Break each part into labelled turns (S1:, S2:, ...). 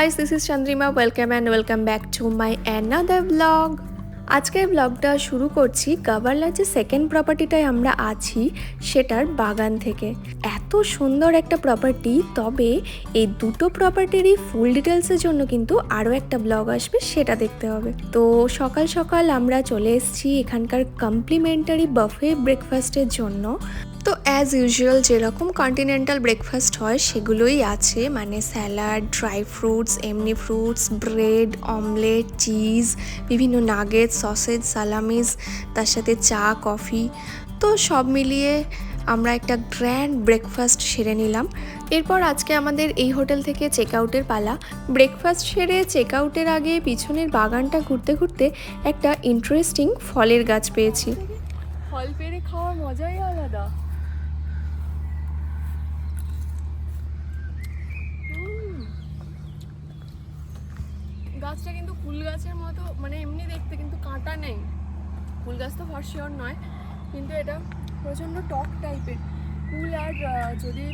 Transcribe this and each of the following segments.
S1: Guys this is Chandrima welcome and welcome back to my another blog আজকের ব্লগটা শুরু করছি গাবারলার যে সেকেন্ড প্রপার্টিটায় আমরা আছি, সেটার বাগান থেকে। এত সুন্দর একটা প্রপার্টি তবে এই দুটো প্রপার্টিরই ফুল ডিটেলসের জন্য কিন্তু আরও একটা ব্লগ আসবে, সেটা দেখতে হবে। তো সকাল সকাল আমরা চলে এসেছি এখানকার কমপ্লিমেন্টারি বাফে ব্রেকফাস্টের জন্য। তো অ্যাজ ইউজুয়াল যেরকম কন্টিনেন্টাল ব্রেকফাস্ট হয়, সেগুলোই আছে। মানে স্যালাড ড্রাই ফ্রুটস এমনি ফ্রুটস ব্রেড অমলেট চিজ বিভিন্ন নাগেট সসেজ সালামিজ তার সাথে চা কফি তো সব মিলিয়ে আমরা একটা গ্র্যান্ড ব্রেকফাস্ট সেরে নিলাম। এরপর আজকে আমাদের এই হোটেল থেকে চেক আউটের পালা। ব্রেকফাস্ট সেরে চেক আউটের আগে পিছনের বাগানটা ঘুরতে ঘুরতে একটা ইন্টারেস্টিং ফলের গাছ পেয়েছি।
S2: ফল পেরে খাওয়ার মজাই আলাদা। গাছটা কিন্তু ফুল গাছের মতো মানে এমনি দেখতে কিন্তু কাঁটা নেই। ফুল গাছ তো ফর নয়, কিন্তু এটা প্রচণ্ড টক টাইপের। কুল আর যদি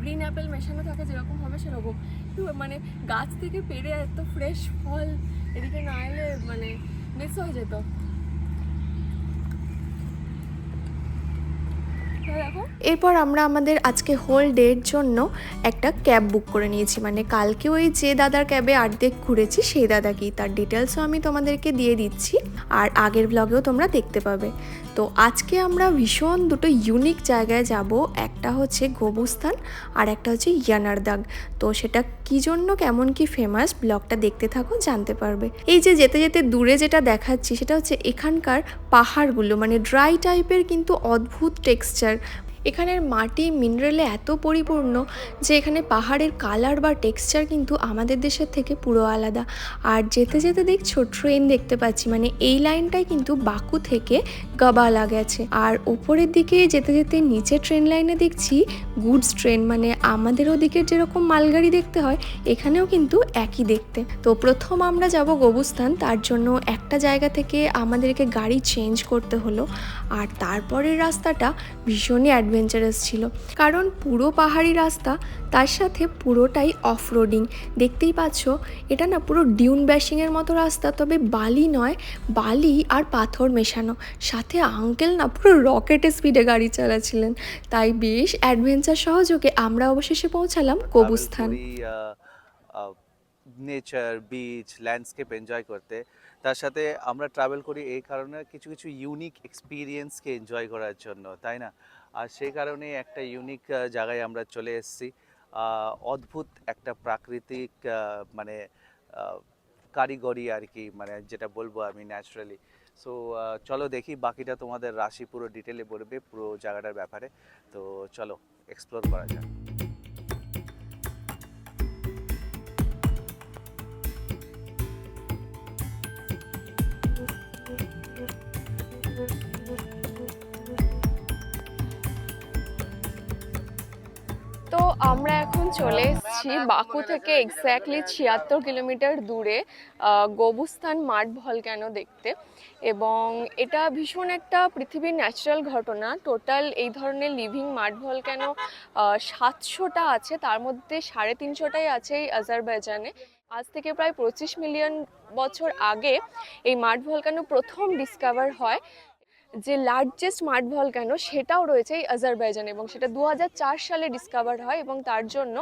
S2: গ্রিন অ্যাপেল মেশানো থাকে, যেরকম হবে সেরকম। একটু মানে গাছ থেকে পেরে এত ফ্রেশ ফল, এদিকে না এলে মানে মিস হয়ে যেত হ্যাঁ, দেখো
S1: এরপর আমরা আমাদের আজকে হোল ডের জন্য একটা ক্যাব বুক করে নিয়েছি। মানে কালকে ওই যে দাদার ক্যাবে আর্ধেক ঘুরেছি, সেই দাদাকেই। তার ডিটেলসও আমি তোমাদেরকে দিয়ে দিচ্ছি, আর আগের ব্লগেও তোমরা দেখতে পাবে। তো আজকে আমরা ভীষণ দুটো ইউনিক জায়গায় যাব। একটা হচ্ছে গবুস্থান, আর একটা হচ্ছে ইয়ানারদাগ। তো সেটা কি জন্য, কেমন কি ফেমাস ব্লগটা দেখতে থাকো, জানতে পারবে। এই যে যেতে যেতে দূরে যেটা দেখাচ্ছি, সেটা হচ্ছে এখানকার পাহাড়গুলো মানে ড্রাই টাইপের কিন্তু অদ্ভুত টেক্সচার এখানের মাটি মিনারেলে এত পরিপূর্ণ যে এখানে পাহাড়ের কালার বা টেক্সচার কিন্তু আমাদের দেশের থেকে পুরো আলাদা। আর যেতে যেতে দেখছ, ট্রেন দেখতে পাচ্ছি মানে এই লাইনটাই কিন্তু বাকু থেকে গাবালা গেছে। আর উপরের দিকে যেতে যেতে নিচে ট্রেন লাইনে দেখছি গুডস ট্রেন মানে আমাদের ওদিকের যেরকম মালগাড়ি দেখতে হয়, এখানেও কিন্তু একই দেখতে। তো প্রথম আমরা যাব গবুস্থান, তার জন্য একটা জায়গা থেকে আমাদেরকে গাড়ি চেঞ্জ করতে হলো। আর তারপরের রাস্তাটা ভীষণই অ্যাডভেঞ্চারাস ছিল। কারণ পুরো পাহাড়ি রাস্তা তার সাথে পুরোটাই অফ রোডিং দেখতেই পাচ্ছ এটা না পুরো ডিউন ব্যাশিংয়ের মতো রাস্তা তবে বালি নয় বালি আর পাথর মেশানো। সাথে আঙ্কেল না পুরো রকেটের স্পিডে গাড়ি চালাচ্ছিলেন। তাই বেশ অ্যাডভেঞ্চার সহযোগে আমরা অবশেষে পৌঁছালাম Gobustan.
S3: Nature beach landscape enjoy করতে। তার সাথে আমরা ট্রাভেল করি এই কারণে কিছু কিছু ইউনিক এক্সপিরিয়েন্সকে এনজয় করার জন্য তাই না? আর সেই কারণে একটা ইউনিক জায়গায় আমরা চলে এসেছি। অদ্ভুত একটা প্রাকৃতিক মানে কারিগরি আর কি মানে যেটা বলব আমি ন্যাচারালি সো চলো দেখি, বাকিটা তোমাদের রাশি পুরো ডিটেলে বলবে পুরো জায়গাটার ব্যাপারে। তো চলো এক্সপ্লোর করা যাক।
S2: আমরা এখন চলে এসেছি বাকু থেকে এক্স্যাক্টলি ছিয়াত্তর কিলোমিটার দূরে গোবুস্থান মাঠ ভলক্যানো দেখতে। এবং এটা ভীষণ একটা পৃথিবীর ন্যাচারাল ঘটনা। টোটাল এই ধরনের লিভিং মাঠ ভলক্যানো সাতশোটা আছে, তার মধ্যে সাড়ে তিনশোটাই আছে এই আজারবাইজানে আজ থেকে প্রায় পঁচিশ মিলিয়ন বছর আগে এই মাঠ ভলক্যানো প্রথম ডিসকভার হয় যে লার্জেস্ট মাঠ ভলক্যানো সেটাও রয়েছে এই আজারবাইজান এবং সেটা দু হাজার চার সালে ডিসকভার হয় এবং তার জন্য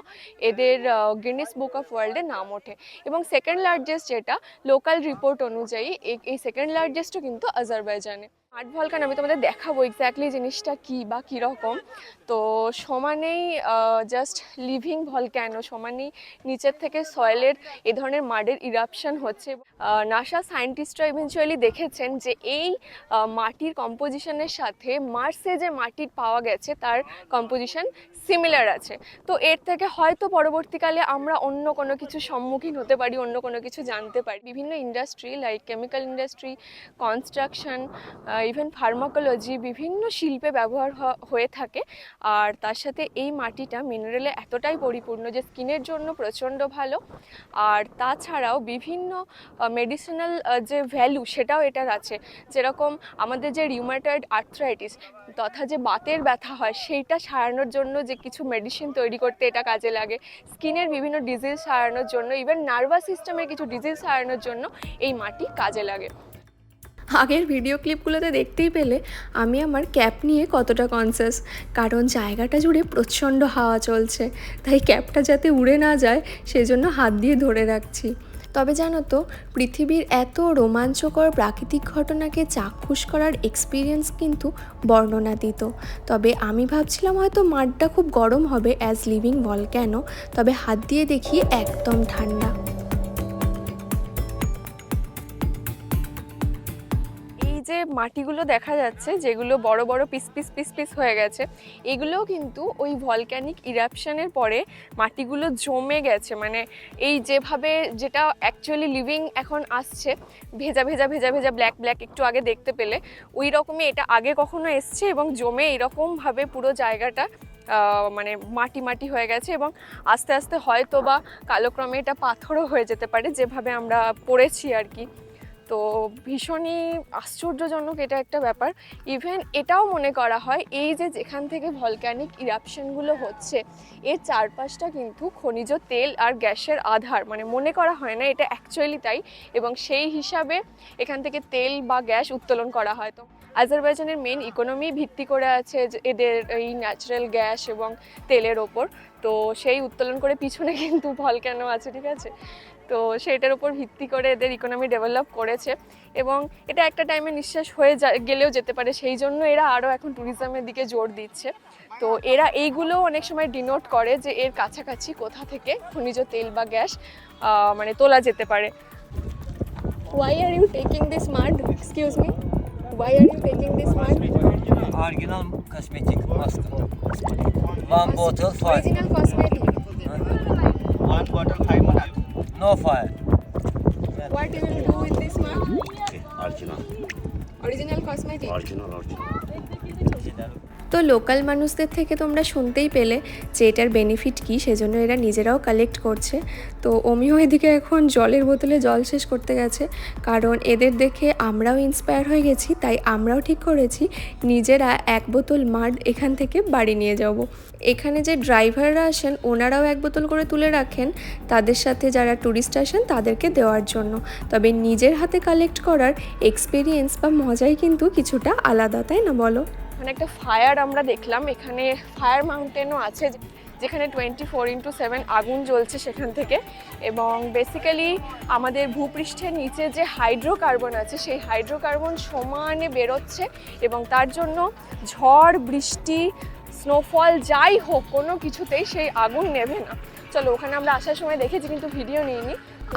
S2: এদের গিনিস বুক অফ ওয়ার্ল্ডে নাম ওঠে এবং সেকেন্ড লার্জেস্ট যেটা লোকাল রিপোর্ট অনুযায়ী এই সেকেন্ড লার্জেস্টও কিন্তু আজারবাইজানে মাঠ ভলকান আমি তোমাদের দেখাবো এক্স্যাক্টলি জিনিসটা কি বা কীরকম তো সমানেই জাস্ট লিভিং ভলক্যানো সমানেই নিচের থেকে সয়েলের এ ধরনের মাডের ইরাপশন হচ্ছে। নাসা সায়েন্টিস্টরা ইভেনচুয়ালি দেখেছেন যে এই মাটির কম্পোজিশনের সাথে মার্সে যে মাটির পাওয়া গেছে, তার কম্পোজিশন সিমিলার আছে। তো এর থেকে হয়তো পরবর্তীকালে আমরা অন্য কোনো কিছু সম্মুখীন হতে পারি, অন্য কোনো কিছু জানতে পারি। বিভিন্ন industry like chemical industry construction even pharmacology বিভিন্ন শিল্পে ব্যবহার হয়ে থাকে। আর তার সাথে এই মাটিটা মিনারেলে এতটাই পরিপূর্ণ যে স্কিনের জন্য প্রচণ্ড ভালো। আর তাছাড়াও বিভিন্ন মেডিসিনাল যে ভ্যালু সেটাও এটার আছে। যেরকম আমাদের যে রিউমাটয়েড আর্থ্রাইটিস তথা যে বাতের ব্যথা হয়, সেইটা সারানোর জন্য যে কিছু মেডিসিন তৈরি করতে এটা কাজে লাগে। স্কিনের বিভিন্ন ডিজিজ সারানোর জন্য ইভেন নার্ভাস সিস্টেমের কিছু ডিজিজ সারানোর জন্য এই মাটি কাজে লাগে।
S1: আগের ভিডিও ক্লিপগুলোতে দেখতেই পেলে আমি আমার ক্যাপ নিয়ে কতটা কনসিয়াস কারণ জায়গাটা জুড়ে প্রচণ্ড হাওয়া চলছে, তাই ক্যাপটা যাতে উড়ে না যায়, সেজন্য হাত দিয়ে ধরে রাখছি। তবে জানো তো, পৃথিবীর এত রোমাঞ্চকর প্রাকৃতিক ঘটনাকে চাক্ষুষ করার এক্সপিরিয়েন্স কিন্তু বর্ণনাতীত। তবে আমি ভাবছিলাম হয়তো মাঠটা খুব গরম হবে অ্যাজ লিভিং বল কেন তবে হাত দিয়ে দেখি একদম ঠান্ডা।
S2: যে মাটিগুলো দেখা যাচ্ছে, যেগুলো বড় বড় পিস পিস পিস পিস হয়ে গেছে, এগুলোও কিন্তু ওই ভলক্যানিক ইরাপশানের পরে মাটিগুলো জমে গেছে। মানে এই যেভাবে যেটা অ্যাকচুয়ালি লিভিং এখন আসছে, ভেজা ভেজা ভেজা ভেজা ব্ল্যাক ব্ল্যাক একটু আগে দেখতে পেলে, ওই রকমই এটা আগে কখনো এসছে এবং জমে এরকমভাবে পুরো জায়গাটা মানে মাটি মাটি হয়ে গেছে এবং আস্তে আস্তে হয়তো বা কালক্রমে এটা পাথরও হয়ে যেতে পারে, যেভাবে আমরা পড়েছি আর কি। তো ভীষণই আশ্চর্যজনক এটা একটা ব্যাপার। ইভেন এটাও মনে করা হয়, এই যে যেখান থেকে ভলক্যানিক ইরাপশনগুলো হচ্ছে, এর চারপাশটা কিন্তু খনিজ তেল আর গ্যাসের আধার মানে মনে করা হয় না এটা অ্যাকচুয়ালি তাই, এবং সেই হিসাবে এখান থেকে তেল বা গ্যাস উত্তোলন করা হয়। তো আজারবাইজানের মেন ইকোনমি ভিত্তি করে আছে এদের এই ন্যাচারাল গ্যাস এবং তেলের ওপর। তো সেই উত্তোলন করে পিছনে কিন্তু ভলক্যানো আছে, ঠিক আছে? তো সেটার উপর ভিত্তি করে এদের ইকোনমি ডেভেলপ করেছে এবং এটা একটা টাইমে নিঃশ্বাস হয়ে যা গেলেও যেতে পারে। সেই জন্য এরা আরও এখন ট্যুরিজমের দিকে জোর দিচ্ছে। তো এরা এইগুলো অনেক সময় ডিনোট করে যে এর কাছাকাছি কোথা থেকে খনিজ তেল বা গ্যাস মানে তোলা যেতে পারে। Why are you taking this mud excuse me why are you taking this mud
S4: Original cosmetic mask. One bottle five.
S2: Original cosmetic
S3: one bottle five manat
S4: No fire.
S2: What you will do with this one?
S5: Okay, original.
S2: Original cosmetic?
S5: Original, original.
S1: তো local মানুষদের থেকে তোমরা শুনতেই পেলে যে এটার benefit কী, সেজন্য এরা নিজেরাও কালেক্ট করছে। তো অমিও এদিকে এখন জলের বোতলে জল শেষ করতে গেছে, কারণ এদের দেখে আমরাও ইন্সপায়ার হয়ে গেছি, তাই আমরাও ঠিক করেছি, নিজেরা এক বোতল মাড এখান থেকে বাড়ি নিয়ে যাব। এখানে যে ড্রাইভাররা আসেন, ওনারাও এক বোতল করে তুলে রাখেন, তাদের সাথে যারা ট্যুরিস্ট আসেন, তাদেরকে দেওয়ার জন্য। তবে নিজের হাতে কালেক্ট করার এক্সপিরিয়েন্স বা মজাই কিন্তু কিছুটা আলাদা, তাই না বলো?
S2: মানে একটা ফায়ার আমরা দেখলাম। এখানে ফায়ার মাউন্টেনও আছে, যেখানে টোয়েন্টি ফোর ইন্টু সেভেন আগুন জ্বলছে সেখান থেকে। এবং বেসিক্যালি আমাদের ভূপৃষ্ঠের নিচে যে হাইড্রোকার্বন আছে, সেই হাইড্রোকার্বন সমানে বেরোচ্ছে এবং তার জন্য ঝড়, বৃষ্টি স্নোফল যাই হোক, কোনো কিছুতেই সেই আগুন নেবে না। চলো, ওখানে আমরা আসার সময় দেখেছি, কিন্তু ভিডিও নিইনি।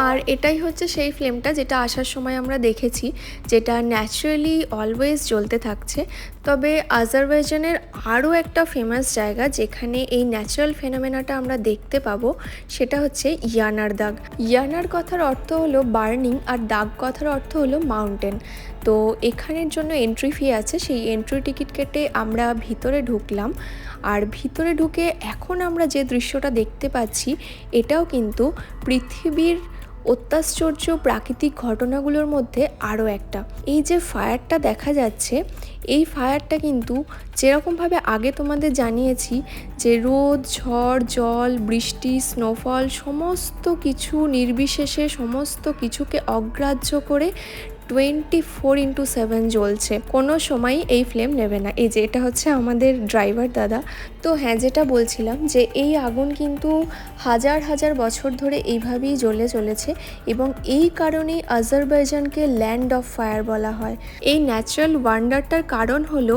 S1: আর এটাই হচ্ছে সেই ফ্লেমটা যেটা আসার সময় আমরা দেখেছি, যেটা ন্যাচারালি অলওয়েজ জ্বলতে থাকছে। তবে আজারবাইজানের আরও একটা ফেমাস জায়গা যেখানে এই ন্যাচারাল ফেনোমেনাটা আমরা দেখতে পাবো, সেটা হচ্ছে ইয়ানার দাগ। ইয়ানার কথার অর্থ হলো বার্নিং আর দাগ কথার অর্থ হলো মাউন্টেন। তো এখানের জন্য এন্ট্রি ফি আছে, সেই এন্ট্রি টিকিট কেটে আমরা ভিতরে ঢুকলাম। আর ভিতরে ঢুকে এখন আমরা যে দৃশ্যটা দেখতে পাচ্ছি, এটাও কিন্তু পৃথিবীর অত্যাশ্চর্য প্রাকৃতিক ঘটনাগুলোর মধ্যে আরও একটা। এই যে ফায়ারটা দেখা যাচ্ছে, এই ফায়ারটা কিন্তু যেরকমভাবে আগে তোমাদের জানিয়েছি যে রোদ, ঝড়, জল, বৃষ্টি স্নোফল সমস্ত কিছু নির্বিশেষে সমস্ত কিছুকে অগ্রাহ্য করে টোয়েন্টি ফোর ইন্টু সেভেন জ্বলছে। কোনো সময় এই ফ্লেম নেবে না। এই যে এটা হচ্ছে আমাদের ড্রাইভার দাদা। তো হ্যাঁ যেটা বলছিলাম যে এই আগুন কিন্তু হাজার হাজার বছর ধরে এইভাবেই জ্বলে চলেছে এবং এই কারণেই আজারবাইজানকে ল্যান্ড অফ ফায়ার বলা হয়। এই ন্যাচারাল ওয়ান্ডারটার কারণ হলো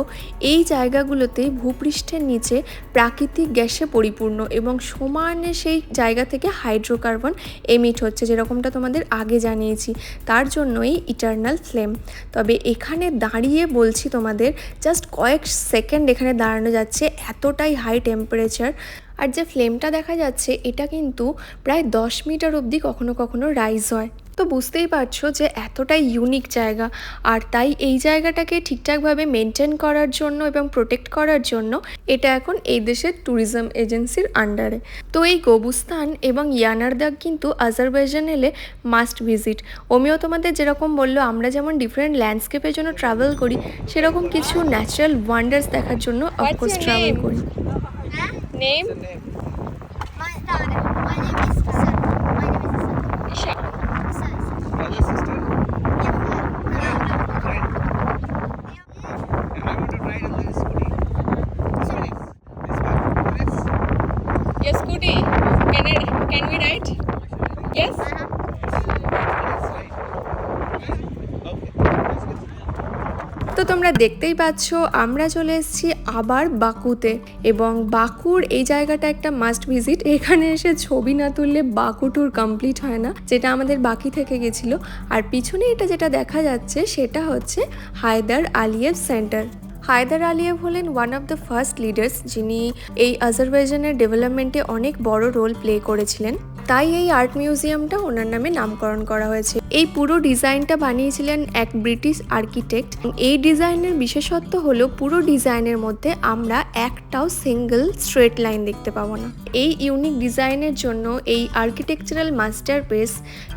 S1: এই জায়গাগুলোতে ভূপৃষ্ঠের নিচে প্রাকৃতিক গ্যাসে পরিপূর্ণ এবং সমানে সেই জায়গা থেকে হাইড্রোকার্বন এমিট হচ্ছে, যেরকমটা তোমাদের আগে জানিয়েছি। তার জন্যই ইটার্নাল ফ্লেম। তবে এখানে দাঁড়িয়ে বলছি তোমাদের, জাস্ট কয়েক সেকেন্ড এখানে দাঁড়ানো যাচ্ছে, এতটাই হাই টেম্পারেচার আর যে ফ্লেমটা দেখা যাচ্ছে, এটা কিন্তু প্রায় দশ মিটার অবধি কখনো কখনো রাইজ হয়। তো বুঝতেই পারছ যে এতটাই ইউনিক জায়গা। আর তাই এই জায়গাটাকে ঠিকঠাকভাবে মেনটেন করার জন্য এবং প্রোটেক্ট করার জন্য এটা এখন এই দেশের ট্যুরিজম এজেন্সির আন্ডারে তো এই গবুস্তান এবং ইয়ানারদাগ কিন্তু আজারবাইজান এলে মাস্ট ভিজিট ওমিও তোমাদের যেরকম বলল, আমরা যেমন ডিফারেন্ট ল্যান্ডস্কেপের জন্য ট্রাভেল করি, সেরকম কিছু ন্যাচারাল ওয়ান্ডার্স দেখার জন্য অফকোর্স ট্রাভেল করি।
S2: নেম
S1: তো তোমরা দেখতেই পাচ্ছ, আমরা চলে এসেছি আবার বাকুতে এবং বাকুর এই জায়গাটা একটা মাস্ট ভিজিট এখানে এসে ছবি না তুললে বাকু ট্যুর কমপ্লিট হয় না, যেটা আমাদের বাকি থেকে গেছিল। আর পিছনে এটা যেটা দেখা যাচ্ছে, সেটা হচ্ছে Heydar Aliyev centre Heydar Aliyev হলেন one of the first leaders যিনি এই আজারবাইজানের ডেভেলপমেন্টে অনেক বড় রোল প্লে করেছিলেন। তাই এই আর্ট মিউজিয়ামটা ওনার নামে নামকরণ করা হয়েছে। এই পুরো ডিজাইনটা বানিয়েছিলেন এক ব্রিটিশ আর্কিটেক্ট এই ডিজাইনের বিশেষত্ব হলো পুরো ডিজাইনের মধ্যে আমরা একটাও সিঙ্গেল স্ট্রেট লাইন দেখতে পাবো না। এই ইউনিক ডিজাইনের জন্য এই architectural masterpiece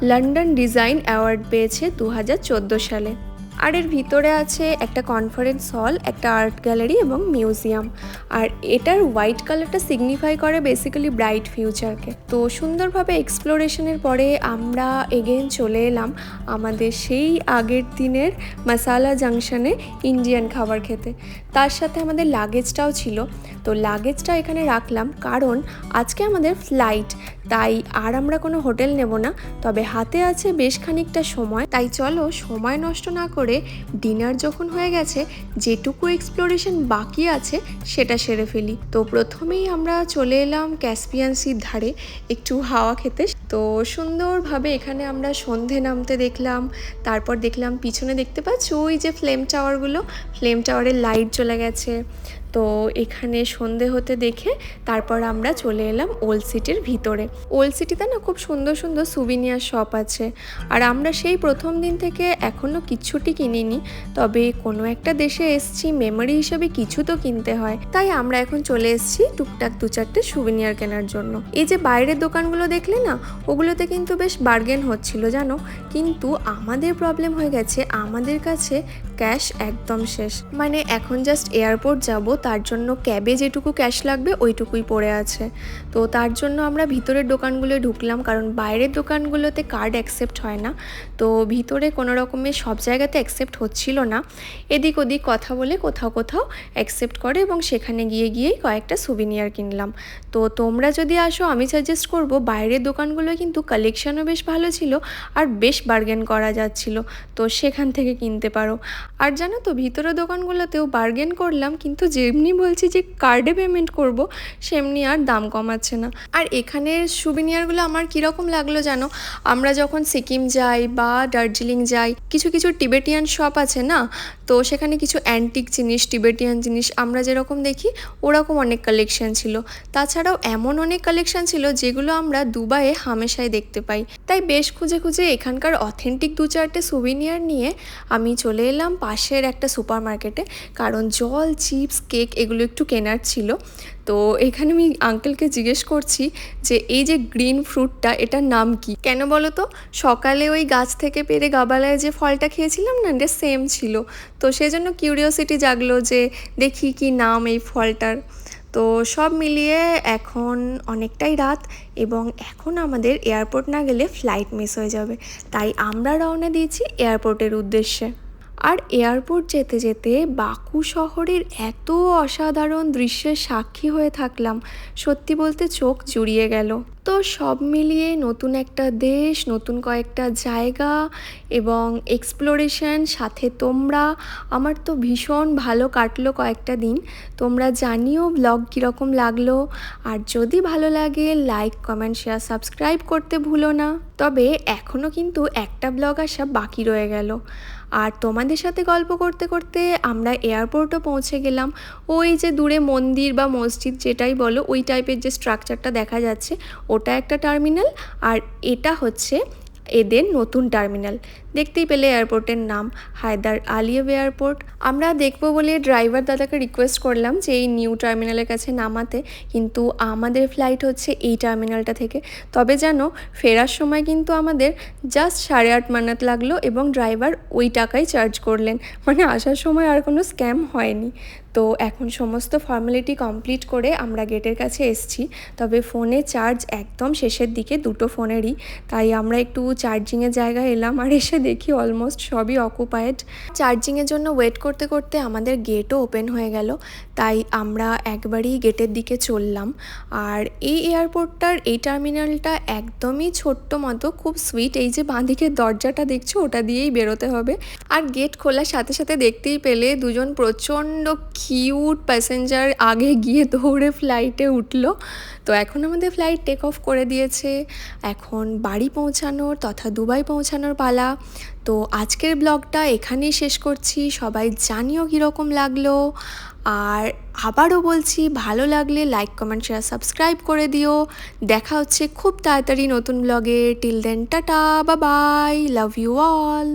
S1: London design award পেয়েছে দু হাজার চোদ্দ সালে। আর এর ভিতরে আছে একটা কনফারেন্স হল একটা আর্ট গ্যালারি এবং মিউজিয়াম আর এটার হোয়াইট কালারটা সিগনিফাই করে বেসিক্যালি ব্রাইট ফিউচারকে তো সুন্দরভাবে এক্সপ্লোরেশনের পরে আমরা এগেন চলে এলাম আমাদের সেই আগের দিনের মাসালা জাংশনে ইন্ডিয়ান খাবার খেতে। তার সাথে আমাদের লাগেজটাও ছিল। তো লাগেজটা এখানে রাখলাম কারণ আজকে আমাদের ফ্লাইট তাই আর আমরা কোনো হোটেল নেব না। তবে হাতে আছে বেশ খানিকটা সময়। তাই চলো সময় নষ্ট না করে ডিনার যখন হয়ে গেছে, যেটুকু এক্সপ্লোরেশন বাকি আছে সেটা সেরে ফেলি। তো প্রথমেই আমরা চলে এলাম ক্যাসপিয়ান সির ধারে একটু হাওয়া খেতে। তো সুন্দরভাবে এখানে আমরা সন্ধে নামতে দেখলাম। তারপর দেখলাম পিছনে দেখতে পাচ্ছ ওই যে ফ্লেম টাওয়ারগুলো ফ্লেম টাওয়ারের লাইট চলে গেছে। তো এখানে সন্ধে হতে দেখে তারপর আমরা চলে এলাম ওল্ড সিটির ভিতরে। ওল্ড সিটিতে না খুব সুন্দর সুন্দর সুবিনিয়ার শপ আছে। আর আমরা সেই প্রথম দিন থেকে এখনও কিচ্ছুটি কিনিনি, তবে কোনো একটা দেশে এসছি মেমোরি হিসেবে কিছু তো কিনতে হয়। তাই আমরা এখন চলে এসেছি টুকটাক দু চারটে সুবিনিয়ার কেনার জন্য। এই যে বাইরের দোকানগুলো দেখলে না, ওগুলোতে কিন্তু বেশ বার্গেন হচ্ছিল, জানো? কিন্তু আমাদের প্রবলেম হয়ে গেছে, আমাদের কাছে ক্যাশ একদম শেষ। মানে এখন জাস্ট এয়ারপোর্ট যাব, তার জন্য ক্যাবে যেটুকু ক্যাশ লাগবে, ওইটুকুই পড়ে আছে। তো তার জন্য আমরা ভিতরের দোকানগুলো ঢুকলাম, কারণ বাইরের দোকানগুলোতে কার্ড অ্যাকসেপ্ট হয় না। তো ভিতরে কোনো রকমের সব জায়গাতে অ্যাকসেপ্ট হচ্ছিল না। এদিক ওদিক কথা বলে কোথাও কোথাও অ্যাকসেপ্ট করে এবং সেখানে গিয়ে গিয়েই কয়েকটা সুবিনিয়ার কিনলাম। তো তোমরা যদি আসো, আমি সাজেস্ট করব, বাইরের দোকানগুলো কিন্তু কালেকশনও বেশ ভালো ছিল, আর বেশ বার্গেন করা যাচ্ছিল। তো সেখান থেকে কিনতে পারো। আর জানো তো, ভিতরের দোকানগুলোতেও বার্গেন করলাম, কিন্তু যেমনি বলছি যে কার্ডে পেমেন্ট করব, সেমনি আর দাম কমাচ্ছে না। আর এখানের সুবিনিয়ারগুলো আমার কীরকম লাগল জানো? আমরা যখন সিকিম যাই বা দার্জিলিং যাই, কিছু কিছু টিবেটিয়ান শপ আছে না? তো সেখানে কিছু অ্যান্টিক জিনিস টিবেটিয়ান জিনিস আমরা যেরকম দেখি, ওরকম অনেক কালেকশন ছিল। তাছাড়াও এমন অনেক কালেকশন ছিল যেগুলো আমরা দুবাইয়ে হামেশাই দেখতে পাই। তাই বেশ খুঁজে খুঁজে এখানকার অথেন্টিক দু চারটে সুবিনিয়ার নিয়ে আমি চলে এলাম পাশের একটা সুপার মার্কেটে কারণ জল, চিপস, কেক এগুলো একটু কেনার ছিল। তো এখানে আমি আঙ্কেলকে জিজ্ঞেস করছি যে, এই যে গ্রিন ফ্রুটটা এটার নাম কি? কেন বলো তো? সকালে ওই গাছ থেকে পেরে গাবালায় যে ফলটা খেয়েছিলাম না এটা সেম ছিল। তো সেজন্য কিউরিওসিটি জাগলো যে, দেখি কি নাম এই ফলটার? তো সব মিলিয়ে এখন অনেকটাই রাত এবং এখন আমাদের এয়ারপোর্ট না গেলে ফ্লাইট মিস হয়ে যাবে। তাই আমরা রওনা দিয়েছি এয়ারপোর্টের উদ্দেশ্যে। আর এয়ারপোর্ট যেতে যেতে বাকু শহরের এত অসাধারণ দৃশ্যের সাক্ষী হয়ে থাকলাম। সত্যি বলতে চোখ জুড়িয়ে গেল। তো সব মিলিয়ে নতুন একটা দেশ, নতুন কয়েকটা জায়গা এবং এক্সপ্লোরেশন সাথে তোমরা। আমার তো ভীষণ ভালো কাটলো কয়েকটা দিন। তোমরা জানিও ব্লগ কীরকম লাগল। আর যদি ভালো লাগে লাইক কমেন্ট শেয়ার সাবস্ক্রাইব করতে ভুলো না। তবে এখনও কিন্তু একটা ব্লগ আসা বাকি রয়ে গেল। আর তোমাদের সাথে গল্প করতে করতে আমরা এয়ারপোর্টও পৌঁছে গেলাম। ওই যে দূরে মন্দির বা মসজিদ যেটাই বলো, ওই টাইপের যে স্ট্রাকচারটা দেখা যাচ্ছে ওটা একটা টার্মিনাল আর এটা হচ্ছে এদের নতুন টার্মিনাল। দেখতেই পেলে এয়ারপোর্টের নাম, হায়দার আলিয়েভ এয়ারপোর্ট আমরা দেখব বলে ড্রাইভার দাদাকে রিকোয়েস্ট করলাম যে এই নিউ টার্মিনালের কাছে নামাতে, কিন্তু আমাদের ফ্লাইট হচ্ছে এই টার্মিনালটা থেকে। তবে জানো, ফেরার সময় কিন্তু আমাদের জাস্ট সাড়ে আট মানাত লাগল এবং ড্রাইভার ওই টাকাই চার্জ করলেন। মানে আসার সময় আর কোনো স্ক্যাম হয়নি। তো এখন সমস্ত ফর্মালিটি কমপ্লিট করে আমরা গেটের কাছে এসছি। তবে ফোনে চার্জ একদম শেষের দিকে, দুটো ফোনেরই তাই আমরা একটু চার্জিংয়ের জায়গায় এলাম আর এসে দেখি অলমোস্ট সবই অকুপায়েড চার্জিংয়ের জন্য ওয়েট করতে করতে আমাদের গেটও ওপেন হয়ে গেল, তাই আমরা একবারই গেটের দিকে চললাম। আর এই এয়ারপোর্টটার এই টার্মিনালটা একদমই ছোট্ট মতো, খুব সুইট এই যে বাঁদিকের দরজাটা দেখছ, ওটা দিয়েই বেরোতে হবে। আর গেট খোলার সাথে সাথে দেখতেই পেলে দুজন প্রচণ্ড কিউট প্যাসেঞ্জার আগে গিয়ে দৌড়ে ফ্লাইটে উঠল। তো এখন আমাদের ফ্লাইট টেক অফ করে দিয়েছে। এখন বাড়ি পৌঁছানোর তথা দুবাই পৌঁছানোর পালা। তো আজকের ব্লগটা এখানেই শেষ করছি। সবাই জানিও কীরকম লাগল। আর আবারও বলছি, ভালো লাগলে লাইক কমেন্ট শেয়ার সাবস্ক্রাইব করে দিও। দেখা হচ্ছে খুব তাড়াতাড়ি নতুন ব্লগে। টিল দেন টাটা বা বাই লাভ ইউ অল